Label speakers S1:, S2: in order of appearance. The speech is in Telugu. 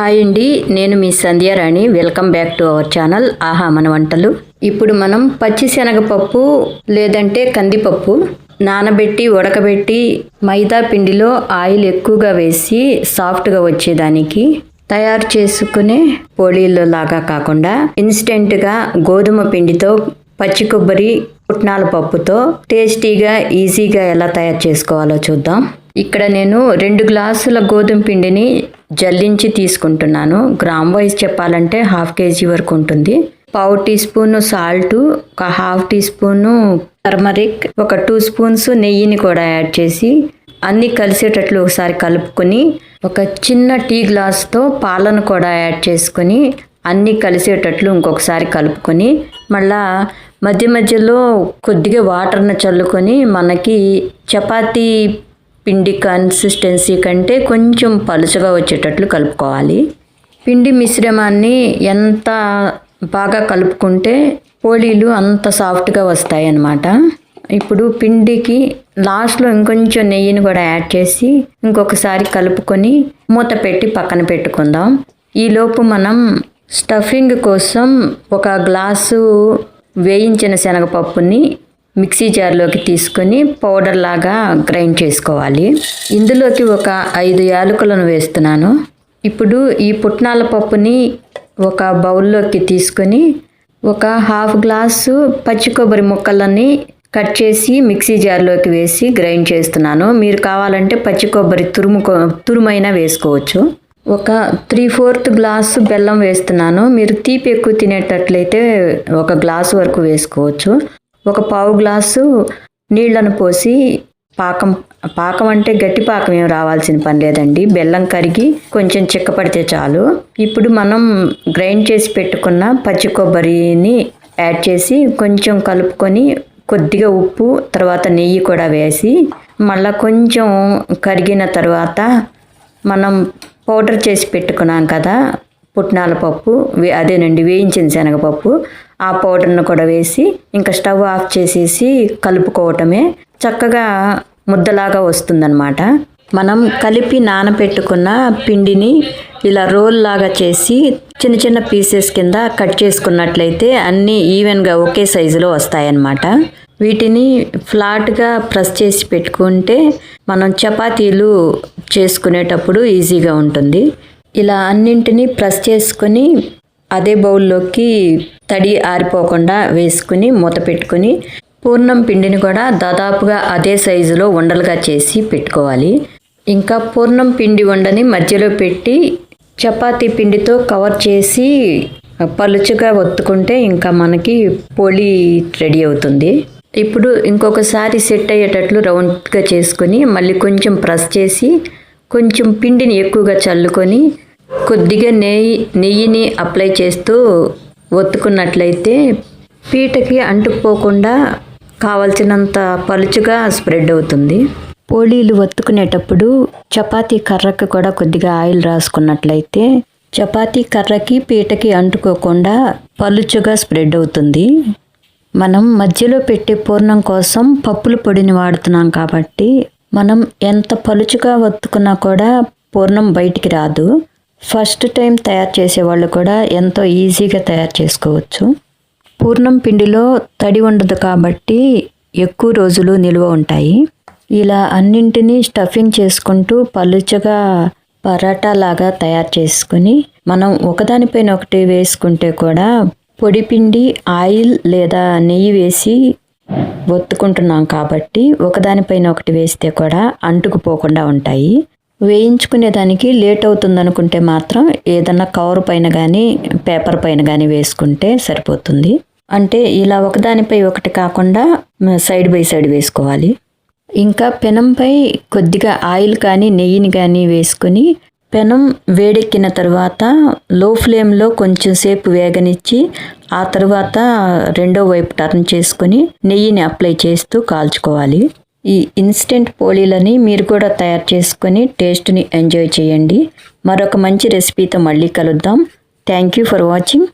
S1: హాయ్ అండి నేను మీ Sandhyarani welcome back to our channel ఆహా మన వంటలు. ఇప్పుడు మనం పచ్చిశనగపప్పు లేదంటే కందిపప్పు నానబెట్టి ఉడకబెట్టి మైదా పిండిలో ఆయిల్ ఎక్కువగా వేసి సాఫ్ట్గా వచ్చేదానికి తయారు చేసుకునే పొడిలో లాగా కాకుండా ఇన్స్టెంట్గా గోధుమ పిండితో పచ్చి కొబ్బరి పుట్నాల పప్పుతో టేస్టీగా ఈజీగా ఎలా తయారు చేసుకోవాలో చూద్దాం. ఇక్కడ నేను రెండు గ్లాసుల గోధుమ పిండిని జల్లించి తీసుకుంటున్నాను. గ్రామ్ వైజ్ చెప్పాలంటే హాఫ్ కేజీ వరకు ఉంటుంది. పావు టీ స్పూన్ సాల్ట్ ఒక హాఫ్ టీ స్పూన్ టర్మరిక్ ఒక టూ స్పూన్స్ నెయ్యిని కూడా యాడ్ చేసి అన్నీ కలిసేటట్లు ఒకసారి కలుపుకొని ఒక చిన్న టీ గ్లాస్తో పాలను కూడా యాడ్ చేసుకొని అన్నీ కలిసేటట్లు ఇంకొకసారి కలుపుకొని మళ్ళా మధ్య మధ్యలో కొద్దిగా వాటర్ని చల్లుకొని మనకి చపాతీ పిండి కన్సిస్టెన్సీ కంటే కొంచెం పలుచగా వచ్చేటట్లు కలుపుకోవాలి. పిండి మిశ్రమాన్ని ఎంత బాగా కలుపుకుంటే పోలీలు అంత సాఫ్ట్గా వస్తాయి అన్నమాట ఇప్పుడు పిండికి లాస్ట్లో ఇంకొంచెం నెయ్యిని కూడా యాడ్ చేసి ఇంకొకసారి కలుపుకొని మూత పెట్టి పక్కన పెట్టుకుందాం. ఈలోపు మనం స్టఫింగ్ కోసం ఒక గ్లాసు వేయించిన శనగపప్పుని మిక్సీ జార్లోకి తీసుకొని పౌడర్ లాగా గ్రైండ్ చేసుకోవాలి. ఇందులోకి ఒక ఐదు యాలకులను వేస్తున్నాను. ఇప్పుడు ఈ పుట్నాల పప్పుని ఒక బౌల్లోకి తీసుకొని ఒక హాఫ్ గ్లాసు పచ్చి కొబ్బరి ముక్కలని కట్ చేసి మిక్సీ జార్లోకి వేసి గ్రైండ్ చేస్తున్నాను. మీరు కావాలంటే పచ్చి కొబ్బరి తురుము తురుమైనా వేసుకోవచ్చు. ఒక త్రీ ఫోర్త్ గ్లాసు బెల్లం వేస్తున్నాను. మీరు తీపి ఎక్కువ తినేటట్లయితే ఒక గ్లాసు వరకు వేసుకోవచ్చు. ఒక పావు గ్లాసు నీళ్ళను పోసి పాకం పాకం అంటే గట్టి పాకం ఏం రావాల్సిన పని లేదండి. బెల్లం కరిగి కొంచెం చిక్కపడితే చాలు. ఇప్పుడు మనం గ్రైండ్ చేసి పెట్టుకున్న పచ్చి కొబ్బరిని యాడ్ చేసి కొంచెం కలుపుకొని కొద్దిగా ఉప్పు తర్వాత నెయ్యి కూడా వేసి మళ్ళీ కొంచెం కరిగిన తర్వాత మనం పౌడర్ చేసి పెట్టుకున్నాం కదా పుట్నాల పప్పు అదేనండి వేయించిన శనగపప్పు ఆ పౌడర్ను కూడా వేసి ఇంకా స్టవ్ ఆఫ్ చేసేసి కలుపుకోవటమే చక్కగా ముద్దలాగా వస్తుందన్నమాట. మనం కలిపి నానబెట్టుకున్న పిండిని ఇలా రోల్ లాగా చేసి చిన్న చిన్న పీసెస్ కింద కట్ చేసుకున్నట్లయితే అన్నీ ఈవెన్గా ఒకే సైజులో వస్తాయన్నమాట. వీటిని ఫ్లాట్గా ప్రెస్ చేసి పెట్టుకుంటే మనం చపాతీలు చేసుకునేటప్పుడు ఈజీగా ఉంటుంది. ఇలా అన్నింటినీ ప్రెస్ చేసుకొని అదే బౌల్లోకి తడి ఆరిపోకుండా వేసుకుని మూత పెట్టుకుని పూర్ణం పిండిని కూడా దాదాపుగా అదే సైజులో ఉండలుగా చేసి పెట్టుకోవాలి. ఇంకా పూర్ణం పిండి ఉండని మధ్యలో పెట్టి చపాతీ పిండితో కవర్ చేసి పలుచగా ఒత్తుకుంటే ఇంకా మనకి పొలి రెడీ అవుతుంది. ఇప్పుడు ఇంకొకసారి సెట్ అయ్యేటట్లు రౌండ్గా చేసుకొని మళ్ళీ కొంచెం ప్రెస్ చేసి కొంచెం పిండిని ఎక్కువగా చల్లుకొని కొద్దిగా నెయ్యి నెయ్యిని అప్లై చేస్తూ ఒత్తుకున్నట్లయితే పీటకి అంటుకుపోకుండా కావలసినంత పలుచుగా స్ప్రెడ్ అవుతుంది. పోళీలు ఒత్తుకునేటప్పుడు చపాతీ కర్రకు కూడా కొద్దిగా ఆయిల్ రాసుకున్నట్లయితే చపాతీ కర్రకి పీటకి అంటుకోకుండా పలుచుగా స్ప్రెడ్ అవుతుంది. మనం మధ్యలో పెట్టే పూర్ణం కోసం పప్పుల పొడిని వాడుతున్నాం కాబట్టి మనం ఎంత పలుచుగా ఒత్తుకున్నా కూడా పూర్ణం బయటికి రాదు. ఫస్ట్ టైం తయారు చేసే వాళ్ళు కూడా ఎంతో ఈజీగా తయారు చేసుకోవచ్చు. పూర్ణం పిండిలో తడి ఉండదు కాబట్టి ఎక్కువ రోజులు నిల్వ ఉంటాయి. ఇలా అన్నింటినీ స్టఫింగ్ చేసుకుంటూ పలుచగా పరాటా లాగా తయారు చేసుకుని మనం ఒకదానిపైన ఒకటి వేసుకుంటే కూడా పొడి పిండి ఆయిల్ లేదా నెయ్యి వేసి ఒత్తుకుంటున్నాం కాబట్టి ఒకదానిపైన ఒకటి వేస్తే కూడా అంటుకుపోకుండా ఉంటాయి. వేయించుకునేదానికి లేట్ అవుతుంది అనుకుంటే మాత్రం ఏదన్నా కవర్ పైన కానీ పేపర్ పైన కానీ వేసుకుంటే సరిపోతుంది. అంటే ఇలా ఒకదానిపై ఒకటి కాకుండా సైడ్ బై సైడ్ వేసుకోవాలి. ఇంకా పెనంపై కొద్దిగా ఆయిల్ కానీ నెయ్యిని కానీ వేసుకొని పెనం వేడెక్కిన తర్వాత లో ఫ్లేమ్లో కొంచెం సేపు వేగనిచ్చి ఆ తర్వాత రెండో వైపు టర్న్ చేసుకొని నెయ్యిని అప్లై చేస్తూ కాల్చుకోవాలి. ఈ ఇన్స్టెంట్ పోలీలని మీరు కూడా తయారు చేసుకొని టేస్ట్ని ఎంజాయ్ చేయండి. మరొక మంచి రెసిపీతో మళ్ళీ కలుద్దాం. Thank you for watching.